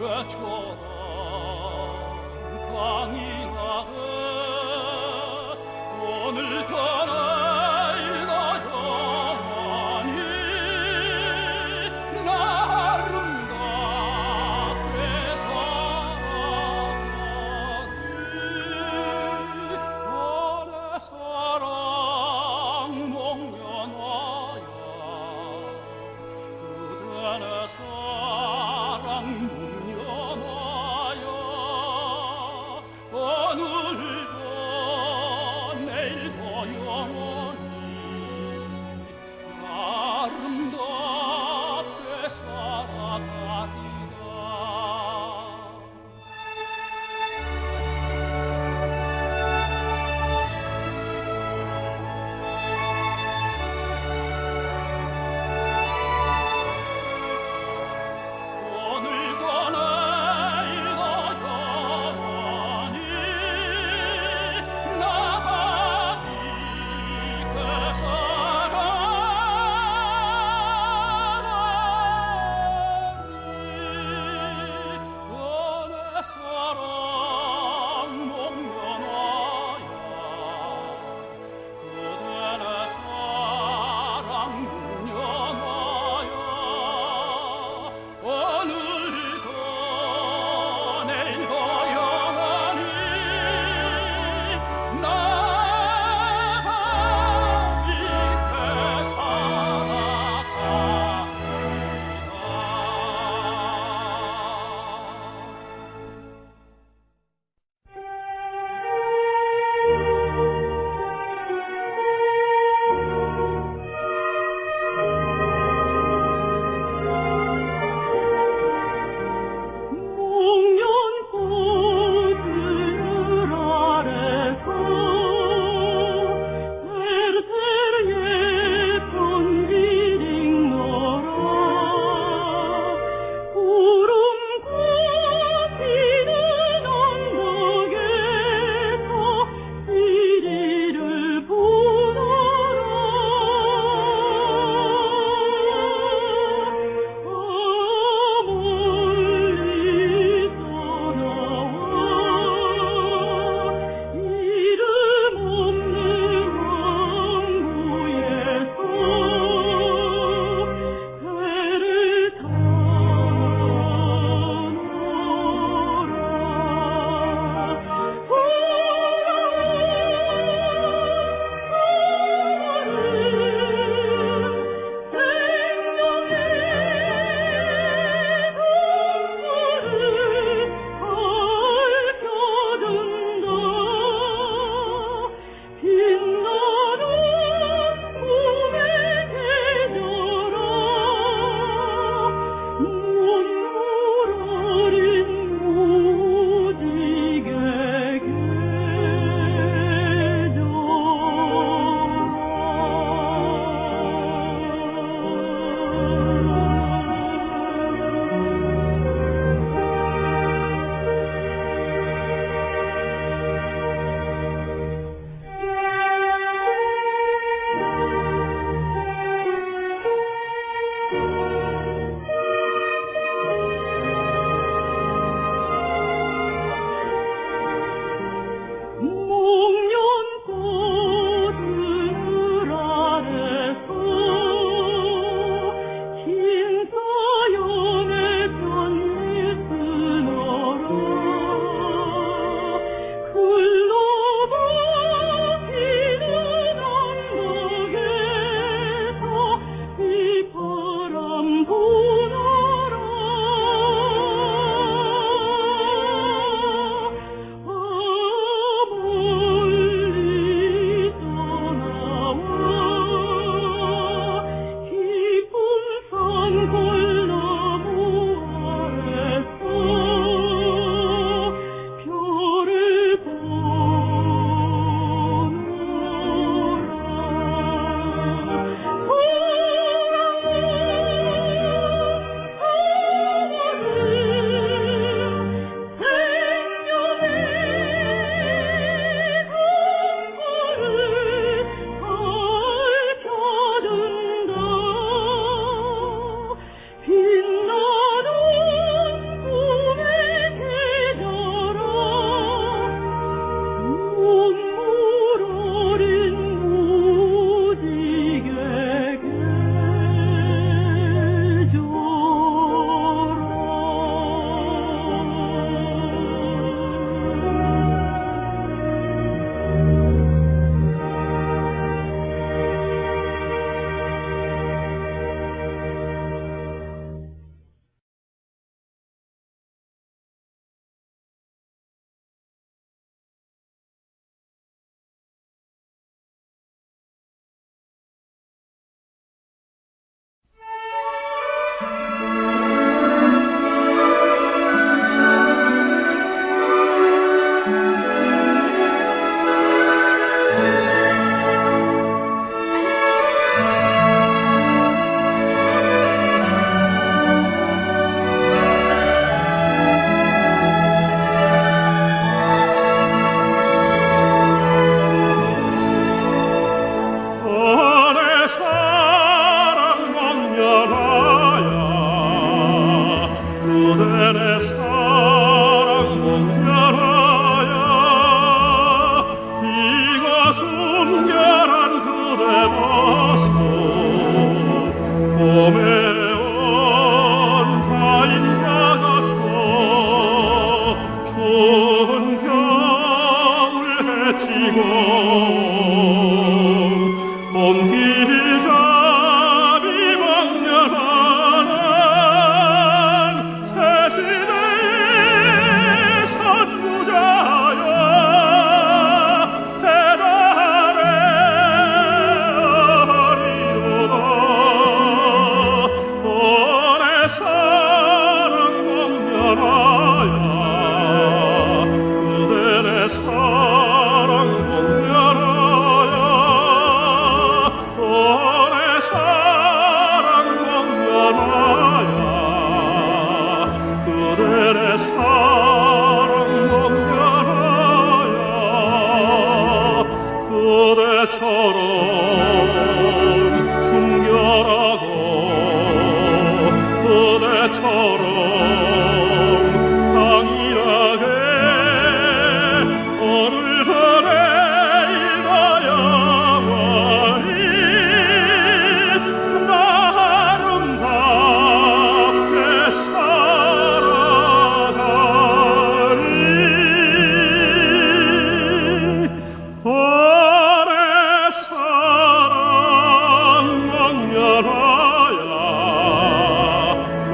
그대처럼 강인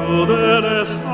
crudeles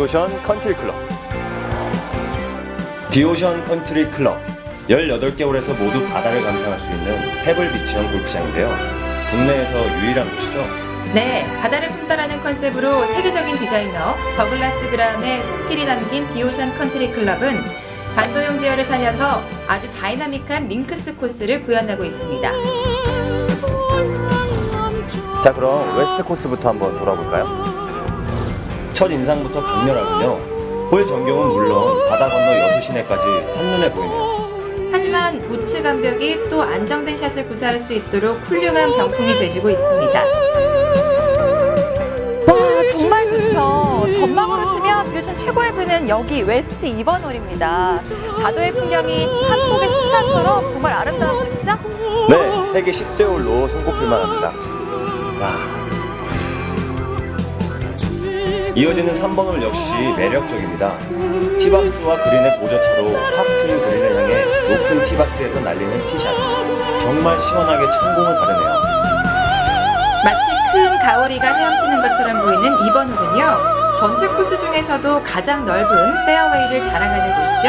디오션 컨트리 클럽 디오션 컨트리 클럽 18개 홀에서 모두 바다를 감상할 수 있는 페블 비치형 골프장인데요 국내에서 유일한 곳이죠 네, 바다를 품다라는 컨셉으로 세계적인 디자이너 더글라스 그람의 손길이 담긴 디오션 컨트리 클럽은 반도용 제어를 살려서 아주 다이나믹한 링크스 코스를 구현하고 있습니다. 자 그럼 웨스트 코스부터 한번 돌아볼까요? 첫 인상부터 강렬하군요 홀 전경은 물론 바다 건너 여수 시내까지 한눈에 보이네요 하지만 우측 암벽이 또 안정된 샷을 구사할 수 있도록 훌륭한 병풍이 돼주고 있습니다. 와 정말 좋죠. 전망으로 치면 뷰션 최고의 뷰는 여기 웨스트 2번 홀입니다. 다도의 풍경이 한 폭의 수샷처럼 정말 아름다운 곳이죠? 네 세계 10대 홀로 손꼽힐 만 합니다 야. 이어지는 3번 홀 역시 매력적입니다 티박스와 그린의 고저차로 확 트인 그린을 향해 높은 티박스에서 날리는 티샷 정말 시원하게 창공을 가르네요 마치 큰 가오리가 헤엄치는 것처럼 보이는 2번 홀은요. 전체 코스 중에서도 가장 넓은 페어웨이를 자랑하는 곳이죠.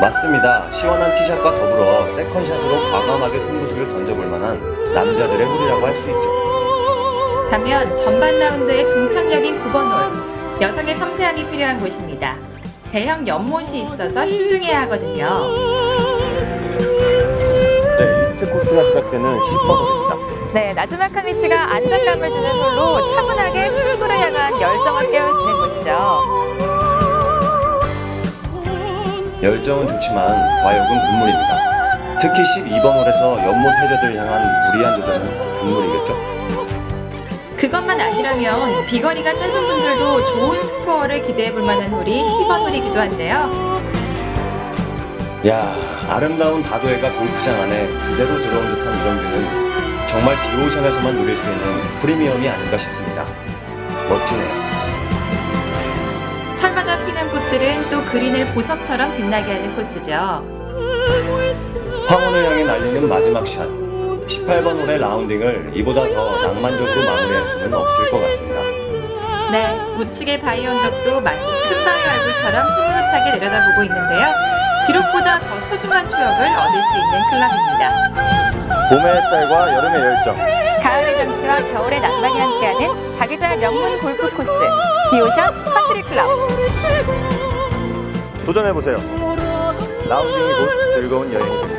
맞습니다 시원한 티샷과 더불어 세컨샷으로 과감하게 승부수를 던져볼 만한 남자들의 홀이라고 할 수 있죠 반면 전반 라운드의 종착역인 9번 홀, 여성의 섬세함이 필요한 곳입니다. 대형 연못이 있어서 신중해야 하거든요. 네 리스트 코스가 시작되는 10번 홀입니다 네, 나지막한 위치가 안정감을 주는 홀로 차분하게 승부를 향한 열정을 깨울 수 있는 곳이죠. 열정은 좋지만 과욕은 금물입니다. 특히 12번 홀에서 연못 해저들을 향한 무리한 도전은 금물이겠죠. 그것만 아니라면 비거리가 짧은 분들도 좋은 스코어를 기대해 볼 만한 홀이 10번 홀이기도 한데요. 야 아름다운 다도해가 골프장 안에 그대로 들어온 듯한 이런 뷰는 정말 디오션에서만 누릴 수 있는 프리미엄이 아닌가 싶습니다. 멋지네요. 철마다 피는 꽃들은 또 그린을 보석처럼 빛나게 하는 코스죠. 황혼을 향해 날리는 마지막 샷. 18번 홀의 라운딩을 이보다 더 낭만적으로 마무리할 수는 없을 것 같습니다. 네, 우측의 바위 언덕도 마치 큰 바위 얼굴처럼 흐뭇하게 내려다보고 있는데요. 기록보다 더 소중한 추억을 얻을 수 있는 클럽입니다. 봄의 햇살과 여름의 열정. 가을의 정취와 겨울의 낭만이 함께하는 자기잘 명문 골프 코스 디오션 컨트리 클럽. 도전해 보세요. 라운딩이 곧 즐거운 여행이 됩니다.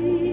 see.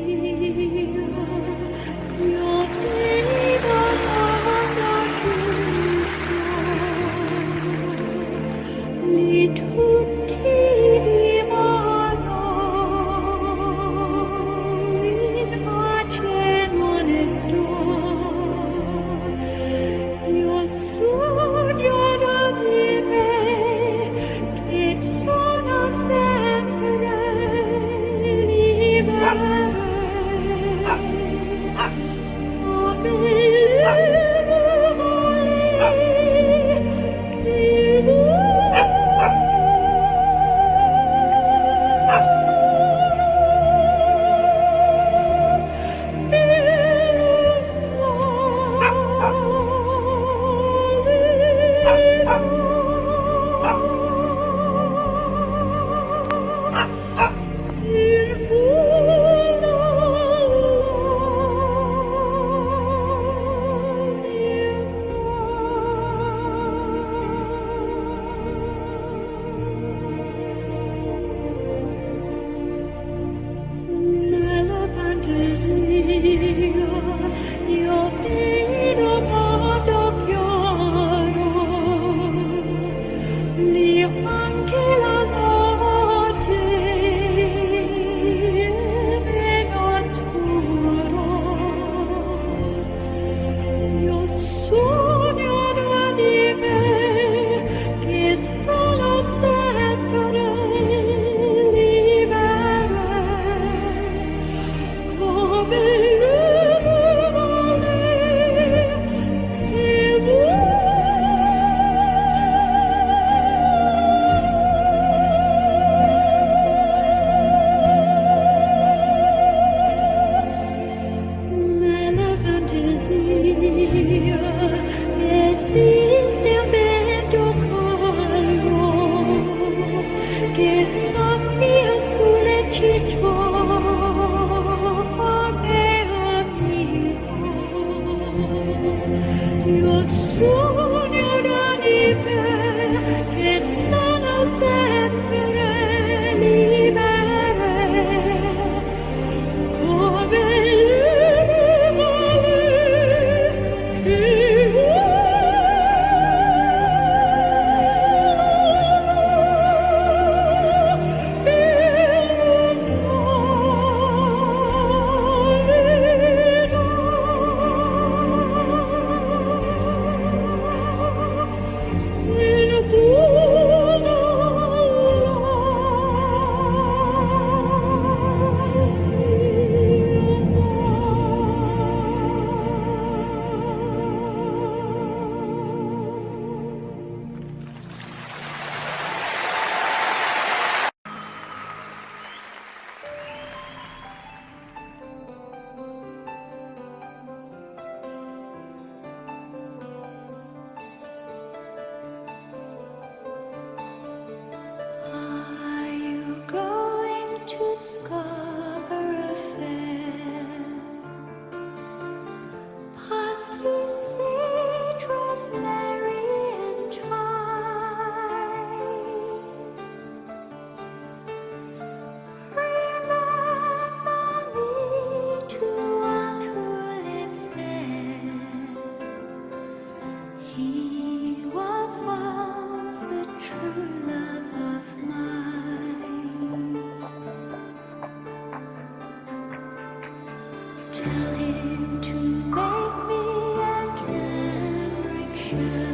Krishna.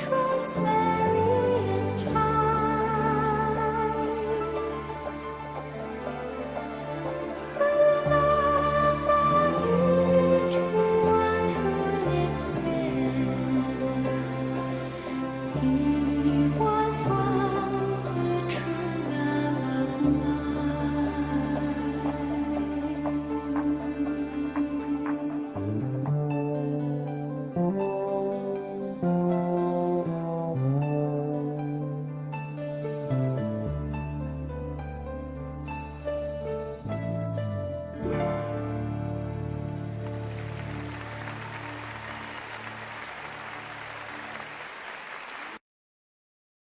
trust me.